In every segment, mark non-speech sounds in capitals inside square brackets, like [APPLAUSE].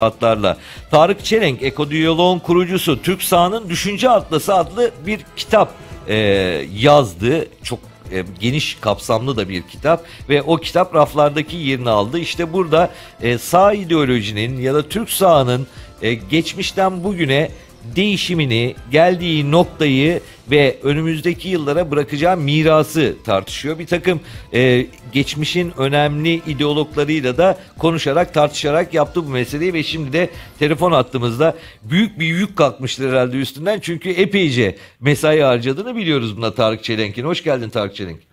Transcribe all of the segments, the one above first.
atlarla. Tarık Çelenk, Ekodiyoloğun kurucusu, Türk Sağ'ın Düşünce Atlası adlı bir kitap e, yazdı. Çok e, geniş kapsamlı da bir kitap ve o kitap raflardaki yerini aldı. İşte burada e, sağ ideolojinin ya da Türk sağının e, geçmişten bugüne değişimini, geldiği noktayı ve önümüzdeki yıllara bırakacağı mirası tartışıyor. Bir takım e, geçmişin önemli ideologlarıyla da konuşarak, tartışarak yaptı bu meseleyi ve şimdi de telefon attığımızda büyük bir yük kalkmıştır herhalde üstünden. Çünkü epeyce mesai harcadığını biliyoruz buna Tarık Çelenk'in. Hoş geldin Tarık Çelenk.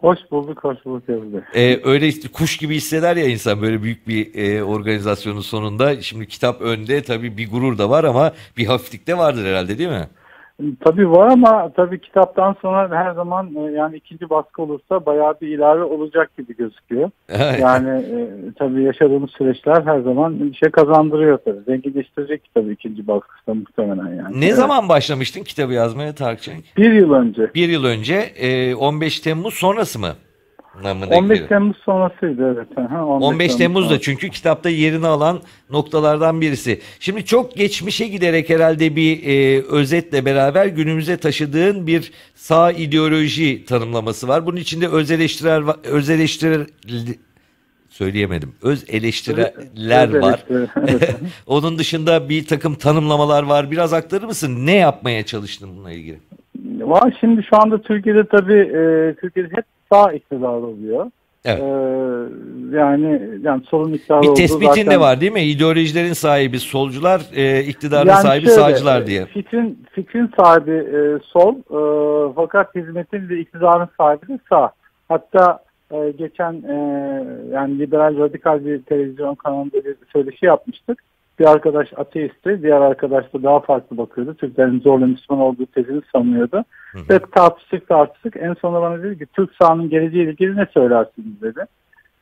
Hoş bulduk, hoş bulduk Yavuz'da. Ee, öyle kuş gibi hisseder ya insan böyle büyük bir e, organizasyonun sonunda. Şimdi kitap önde tabii bir gurur da var ama bir hafiflik de vardır herhalde değil mi? Tabii var ama tabii kitaptan sonra her zaman e, yani ikinci baskı olursa bayağı bir ilave olacak gibi gözüküyor. yani e, tabii yaşadığımız süreçler her zaman bir şey kazandırıyor tabii. Zenginleştirecek tabii ikinci baskısı muhtemelen yani. Ne evet. zaman başlamıştın kitabı yazmaya Tarık Cenk? Bir yıl önce. Bir yıl önce e, 15 Temmuz sonrası mı? 15 Temmuz sonrasıydı evet. Aha, 15, 15 Temmuz da çünkü kitapta yerini alan noktalardan birisi. Şimdi çok geçmişe giderek herhalde bir e, özetle beraber günümüze taşıdığın bir sağ ideoloji tanımlaması var. Bunun içinde öz eleştirel öz eleştirel söyleyemedim. Öz eleştiriler öz var. [LAUGHS] Onun dışında bir takım tanımlamalar var. Biraz aktarır mısın? Ne yapmaya çalıştın bununla ilgili? Var şimdi şu anda Türkiye'de tabii e, Türkiye'de hep sağ iktidar oluyor. Evet. Ee, yani yani solun iktidarı Bir tespitin zaten... de var değil mi? İdeolojilerin sahibi solcular, e, iktidarın yani sahibi şöyle, sağcılar diye. Fikrin fikrin sahibi e, sol, e, fakat hizmetin ve iktidarın sahibi de sağ. Hatta e, geçen e, yani liberal radikal bir televizyon kanalında bir söyleşi yapmıştık. Bir arkadaş ateistti, diğer arkadaş da daha farklı bakıyordu. Türklerin zorla Müslüman olduğu tezini sanıyordu. Hı hı. Ve tartıştık tartıştık. En sonunda bana dedi ki Türk sahanın geleceğiyle ilgili ne söylersiniz dedi.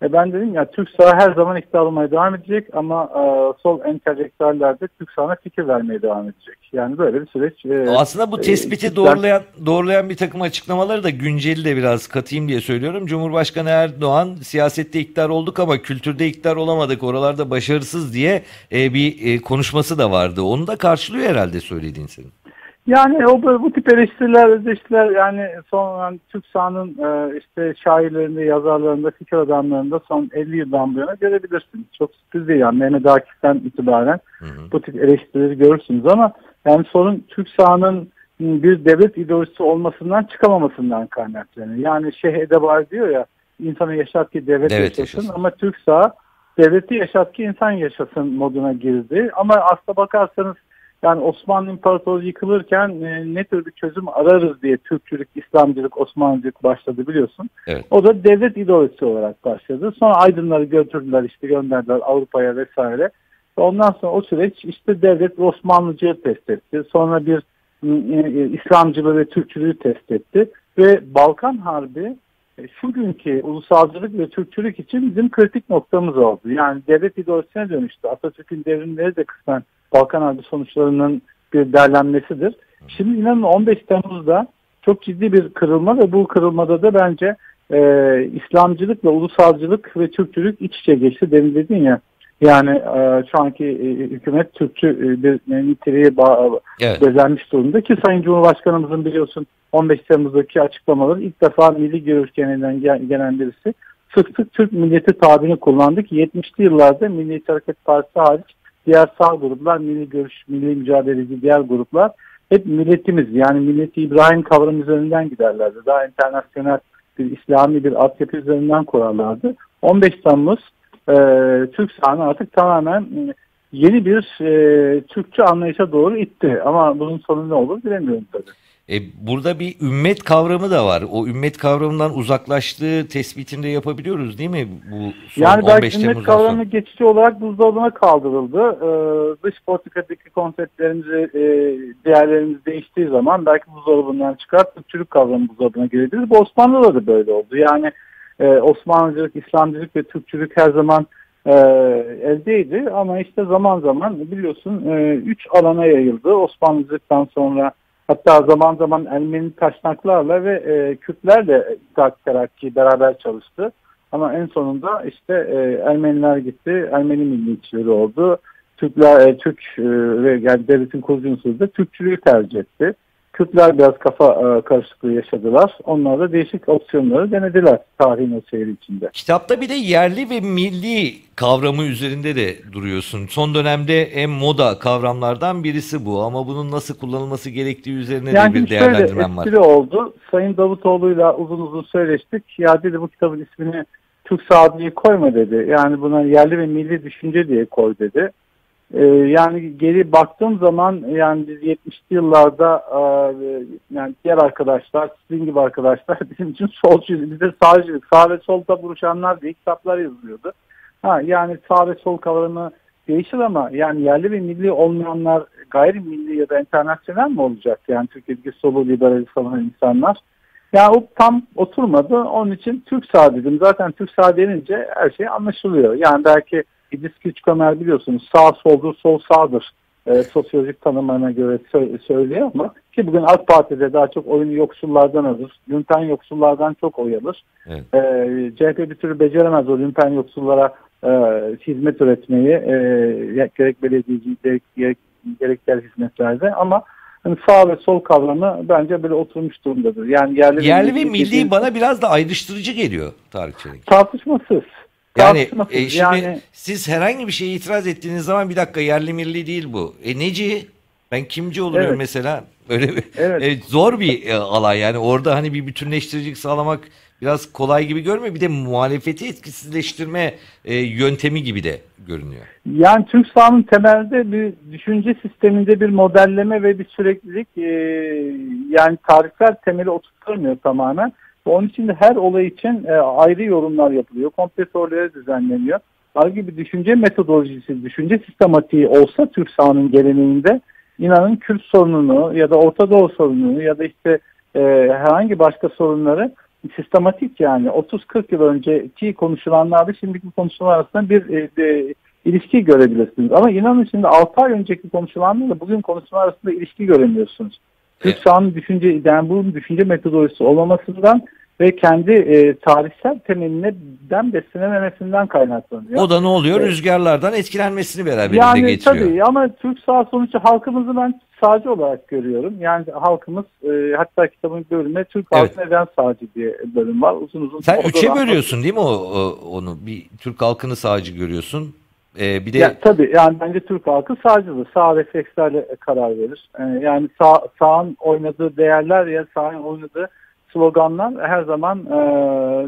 E ben dedim ya Türk sağı her zaman iktidar olmaya devam edecek ama e, sol entelektüeller de Türk sahına fikir vermeye devam edecek. Yani böyle bir süreç. E, Aslında bu tespiti e, doğrulayan doğrulayan bir takım açıklamaları da günceli de biraz katayım diye söylüyorum. Cumhurbaşkanı Erdoğan siyasette iktidar olduk ama kültürde iktidar olamadık oralarda başarısız diye e, bir e, konuşması da vardı. Onu da karşılıyor herhalde söylediğin senin. Yani o bu tip eleştiriler, eleştiriler yani son yani Türk sahanın e, işte şairlerinde, yazarlarında, fikir adamlarında son 50 yıldan bu yana görebilirsiniz. Çok sürpriz değil yani Mehmet Akif'ten itibaren hı hı. bu tip eleştirileri görürsünüz ama yani sorun Türk sahanın bir devlet ideolojisi olmasından çıkamamasından kaynaklanıyor. Yani Şeyh Edebali diyor ya insanı yaşat ki devlet, devlet yaşasın, yaşasın ama Türk sağı devleti yaşat ki insan yaşasın moduna girdi. Ama aslına bakarsanız yani Osmanlı İmparatorluğu yıkılırken e, ne tür bir çözüm ararız diye Türkçülük, İslamcılık, Osmanlıcılık başladı biliyorsun. Evet. O da devlet ideolojisi olarak başladı. Sonra aydınları götürdüler işte gönderdiler Avrupa'ya vesaire. Ondan sonra o süreç işte devlet Osmanlıcılığı test etti. Sonra bir e, e, İslamcılığı ve Türkçülüğü test etti. Ve Balkan Harbi e, şu günkü ulusalcılık ve Türkçülük için bizim kritik noktamız oldu. Yani devlet ideolojisine dönüştü. Atatürk'ün devrimleri de kısmen Balkan Harbi sonuçlarının bir derlenmesidir. Şimdi inanın 15 Temmuz'da çok ciddi bir kırılma ve bu kırılmada da bence e, İslamcılıkla ulusalcılık ve Türkçülük iç içe geçti. Demin dedin ya yani e, şu anki e, hükümet Türkçü e, bir niteliğe evet. bezenmiş durumda ki Sayın Cumhurbaşkanımızın biliyorsun 15 Temmuz'daki açıklamaları ilk defa milli görüş genelinden gelen birisi sık sık Türk milleti tabirini kullandı ki 70'li yıllarda Milliyetçi Hareket Partisi hariç diğer sağ gruplar, milli görüş, milli mücadeleci diğer gruplar hep milletimiz yani milleti İbrahim kavramı üzerinden giderlerdi. Daha internasyonel bir İslami bir altyapı üzerinden kurarlardı. 15 Temmuz e, Türk sahanı artık tamamen e, yeni bir e, Türkçe anlayışa doğru itti. Ama bunun sonu ne olur bilemiyorum tabii. E, burada bir ümmet kavramı da var. O ümmet kavramından uzaklaştığı tespitini de yapabiliyoruz değil mi? Bu son yani belki ümmet kavramı sonra. geçici olarak buzdolabına kaldırıldı. Ee, dış politikadaki konseptlerimizi, e, değerlerimiz değiştiği zaman belki buzdolabından çıkar Türkçülük kavramı buzdolabına girebilir. Bu Osmanlı'da da böyle oldu. Yani e, Osmanlıcılık, İslamcılık ve Türkçülük her zaman e, eldeydi. Ama işte zaman zaman biliyorsun e, üç alana yayıldı. Osmanlıcılıktan sonra Hatta zaman zaman Ermeni taşnaklarla ve e, Kürtlerle İttihat Terakki beraber çalıştı. Ama en sonunda işte e, Ermeniler gitti, Ermeni milliyetçileri oldu. Türkler, e, Türk e, ve yani devletin kurucusu da Türkçülüğü tercih etti. Kürtler biraz kafa e, karışıklığı yaşadılar. Onlar da değişik opsiyonları denediler tarihin o seyri içinde. Kitapta bir de yerli ve milli kavramı üzerinde de duruyorsun. Son dönemde en moda kavramlardan birisi bu ama bunun nasıl kullanılması gerektiği üzerine yani de bir değerlendirmem var. Yani oldu. Sayın Davutoğlu'yla uzun uzun söyleştik. Ya dedi bu kitabın ismini Türk Saadi'yi koyma dedi. Yani buna yerli ve milli düşünce diye koy dedi. Ee, yani geri baktığım zaman yani biz 70'li yıllarda e, yani diğer arkadaşlar sizin gibi arkadaşlar [LAUGHS] bizim için solcuydu. Bizde sağcılık, sağ ve solda buluşanlar diye kitaplar yazılıyordu. Ha, yani sağ ve sol kavramı değişir ama yani yerli ve milli olmayanlar gayrimilli ya da internasyonel mi olacak? Yani Türkiye'deki solu liberali savunan insanlar. Yani o tam oturmadı. Onun için Türk sağ dedim. Zaten Türk sağ denince her şey anlaşılıyor. Yani belki İdris Küçükömer biliyorsunuz sağ soldur, sol sağdır e, sosyolojik tanımlarına göre sö- söylüyor ama ki bugün AK Parti'de daha çok oyunu yoksullardan alır. Lümpen yoksullardan çok oy alır. Evet. E, CHP bir türlü beceremez o lümpen yoksullara e, hizmet üretmeyi e, gerek belediyeci gerek, gerek, gerek hizmetlerde ama hani sağ ve sol kavramı bence böyle oturmuş durumdadır. Yani yerli, yerli ve milli, milli bana biraz da ayrıştırıcı geliyor Tarık Çelik. Tartışmasız. Yani e, şimdi yani... siz herhangi bir şeye itiraz ettiğiniz zaman bir dakika yerli milli değil bu. E neci? Ben kimci oluyorum evet. mesela. Böyle bir, evet. e, zor bir e, alan yani orada hani bir bütünleştiricilik sağlamak biraz kolay gibi görmüyor. Bir de muhalefeti etkisizleştirme e, yöntemi gibi de görünüyor. Yani Türk sahanın temelde bir düşünce sisteminde bir modelleme ve bir süreklilik e, yani tarihsel temeli oturtmuyor tamamen. Onun için de her olay için e, ayrı yorumlar yapılıyor. Kompletörlere düzenleniyor. Halbuki bir düşünce metodolojisi, düşünce sistematiği olsa Türk sahanın geleneğinde inanın Kürt sorununu ya da Orta Doğu sorununu ya da işte e, herhangi başka sorunları sistematik yani 30-40 yıl önceki konuşulanlarla şimdiki konuşulanlar arasında bir e, e, ilişki görebilirsiniz. Ama inanın şimdi 6 ay önceki konuşulanlarla bugün konuşulan arasında ilişki göremiyorsunuz. Türk sahanın düşünce, yani bu düşünce metodolojisi olmamasından ve kendi e, tarihsel temelinden beslenememesinden kaynaklanıyor. O da ne oluyor? Evet. Rüzgarlardan etkilenmesini beraberinde yani, getiriyor. Tabii ama Türk sağ sonuçta halkımızı ben sağcı olarak görüyorum. Yani halkımız e, hatta kitabın bölümünde Türk evet. halkı neden sağcı diye bölüm var. Uzun uzun. Sen üçe bölüyorsun değil mi o, o, onu? Bir Türk halkını sağcı görüyorsun. Ee, bir de yani, tabii yani bence Türk halkı sağcıdır. Sağ reflekslerle karar verir. Ee, yani sağ, sağın oynadığı değerler ya sağın oynadığı sloganlar her zaman e,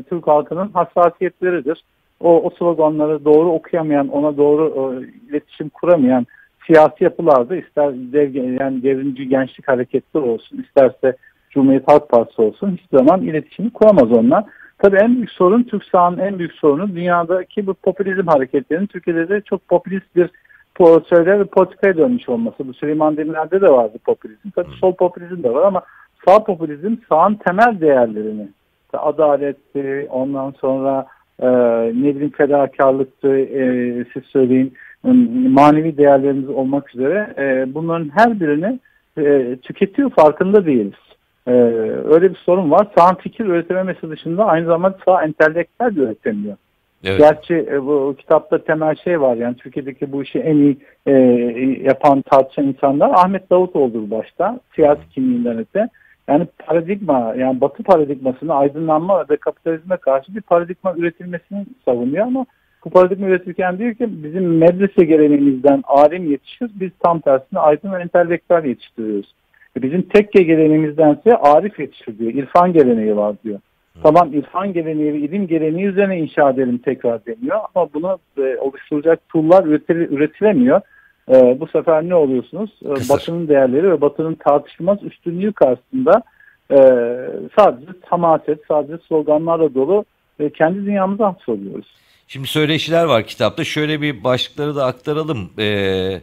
Türk halkının hassasiyetleridir. O, o sloganları doğru okuyamayan, ona doğru e, iletişim kuramayan siyasi yapılarda ister dev, yani devrimci gençlik hareketleri olsun, isterse Cumhuriyet Halk Partisi olsun hiçbir zaman iletişimi kuramaz onlar. Tabii en büyük sorun Türk sahanın en büyük sorunu dünyadaki bu popülizm hareketlerinin Türkiye'de de çok popülist bir söyler ve politikaya dönmüş olması. Bu Süleyman Demirel'de de vardı popülizm. Tabii sol popülizm de var ama sağ popülizm sağın temel değerlerini adaletti, ondan sonra e, ne bileyim fedakarlıktı, e, siz söyleyin manevi değerlerimiz olmak üzere e, bunların her birini e, tüketiyor farkında değiliz. E, öyle bir sorun var. Sağ fikir üretememesi dışında aynı zamanda sağ entelektüel de üretemiyor. Evet. Gerçi e, bu kitapta temel şey var yani Türkiye'deki bu işi en iyi e, yapan tartışan insanlar Ahmet Davutoğlu'dur başta siyasi kimliğinden öte. Yani paradigma yani batı paradigmasını aydınlanma ve kapitalizme karşı bir paradigma üretilmesini savunuyor ama bu paradigma üretirken diyor ki bizim medrese geleneğimizden alim yetişir biz tam tersine aydın ve entelektüel yetiştiriyoruz. Bizim tekke geleneğimizdense arif yetişir diyor. İrfan geleneği var diyor. Tamam irfan geleneği ve ilim geleneği üzerine inşa edelim tekrar deniyor ama bunu e, oluşturacak tool'lar üretilemiyor. E, bu sefer ne oluyorsunuz? E, Batı'nın değerleri ve Batı'nın tartışılmaz üstünlüğü karşısında e, sadece hamaset, sadece sloganlarla dolu e, kendi dünyamıza hapsoluyoruz. Şimdi söyleşiler var kitapta. Şöyle bir başlıkları da aktaralım. Ee,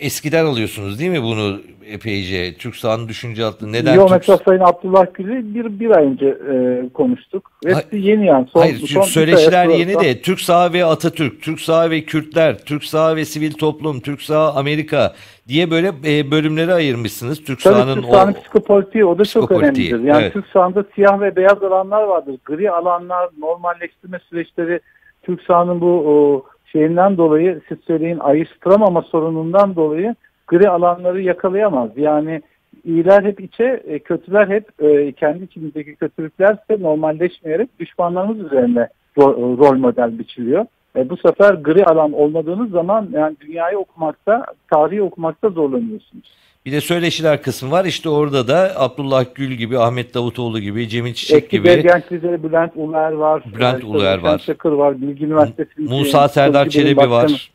eskiden alıyorsunuz değil mi bunu epeyce? Türk sahanın düşünce adlı. Neden Yok Türk... mesela Sayın Abdullah Gül'ü bir, bir ay önce e, konuştuk. Hepsi yeni yani. Son, hayır son söyleşiler yeni de Türk saha ve Atatürk, Türk saha ve Kürtler, Türk saha ve sivil toplum, Türk saha Amerika diye böyle e, bölümleri ayırmışsınız. Türk Tabii sahanın Türk sahanın o... psikopolitiği o da çok önemlidir. Yani evet. Türk sahanda siyah ve beyaz alanlar vardır. Gri alanlar, normalleştirme süreçleri Türk sahanın bu o, şeyinden dolayı siz söyleyin ayrıştıramama sorunundan dolayı gri alanları yakalayamaz. Yani iyiler hep içe, e, kötüler hep e, kendi içimizdeki kötülükler ise normalleşmeyerek düşmanlarımız üzerine ro- rol model biçiliyor. E, bu sefer gri alan olmadığınız zaman yani dünyayı okumakta, tarihi okumakta zorlanıyorsunuz. Bir de söyleşiler kısmı var. İşte orada da Abdullah Gül gibi, Ahmet Davutoğlu gibi, Cemil Çiçek Eski gibi, Belgenç lideri Bülent Uler var. Bülent işte Uluer var. Çakır var. Bilgi Üniversitesi. Musa Serdar Çelebi Başkanı. var.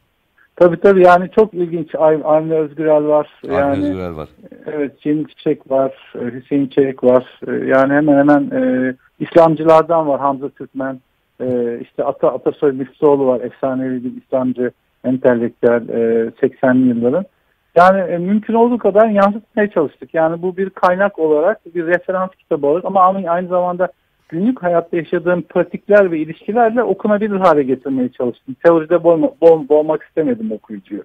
Tabii tabii yani çok ilginç. Avni Özgürel var. Avni yani Özgürel var. evet Cemil Çiçek var. e, Hüseyin Çelik var. E, Yani hemen hemen e, İslamcılardan var Hamza Türkmen. E, işte Ata Atasoy Müftüoğlu var. Efsanevi bir İslamcı entelektüel e, 80'li yılların. Yani e, mümkün olduğu kadar yansıtmaya çalıştık. Yani bu bir kaynak olarak bir referans kitabı olarak ama aynı, zamanda günlük hayatta yaşadığım pratikler ve ilişkilerle okunabilir hale getirmeye çalıştım. Teoride boğma, boğ- boğmak istemedim okuyucuyu.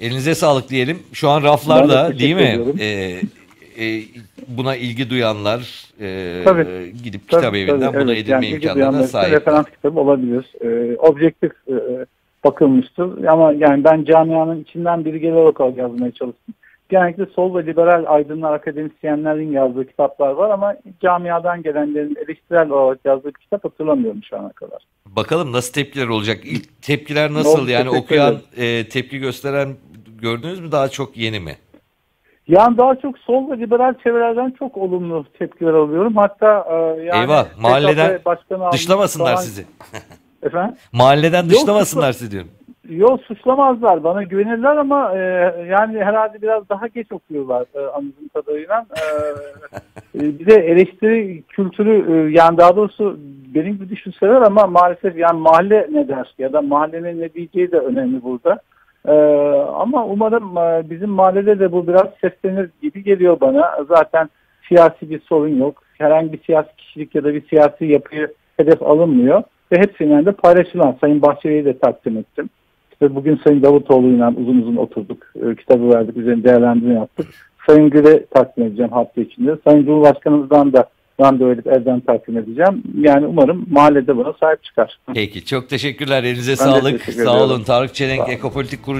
Elinize sağlık diyelim. Şu an raflarda de değil mi? ediyorum. Ee, e, buna ilgi duyanlar e, Tabii. gidip Tabii, kitap evinden tabii, buna evet. edinme Yani imkanlarına sahip. Referans kitabı olabilir. Ee, objektif e, bakılmıştır. Ama yani ben camianın içinden biri gelerek yazmaya çalıştım. Genellikle sol ve liberal aydınlar, akademisyenlerin yazdığı kitaplar var ama camiadan gelenlerin eleştirel olarak yazdığı bir kitap hatırlamıyorum şu ana kadar. Bakalım nasıl tepkiler olacak? İlk tepkiler nasıl? Oldu, yani okuyan, e, tepki gösteren gördünüz mü daha çok yeni mi? Yani daha çok sol ve liberal çevrelerden çok olumlu tepkiler alıyorum. Hatta e, yani Eyvah, mahalleden Dışlamasınlar falan- sizi. Efendim? Mahalleden dışlamasınlar sizi diyorum. Yok suçlamazlar. Bana güvenirler ama e, yani herhalde biraz daha geç okuyorlar e, anladığım kadarıyla. E, [LAUGHS] e, bir de eleştiri kültürü e, yani daha doğrusu benim gibi düşünseler ama maalesef yani mahalle ne der ya da mahallenin ne diyeceği de önemli burada. E, ama umarım e, bizim mahallede de bu biraz seslenir gibi geliyor bana. Zaten siyasi bir sorun yok. Herhangi bir siyasi kişilik ya da bir siyasi yapıyı hedef alınmıyor. Ve hepsinden de paylaşılan Sayın Bahçeli'yi de takdim ettim. İşte bugün Sayın Davutoğlu'yla uzun uzun oturduk. E, kitabı verdik. Üzerine değerlendirme yaptık. Sayın Gül'e takdim edeceğim hafta içinde. Sayın Cumhurbaşkanımızdan da randevu edip elden takdim edeceğim. Yani umarım mahallede buna sahip çıkar. Peki çok teşekkürler. Elinize Ben sağlık. teşekkür Sağ olun. Tarık Çelenk. Ekopolitik Kurucu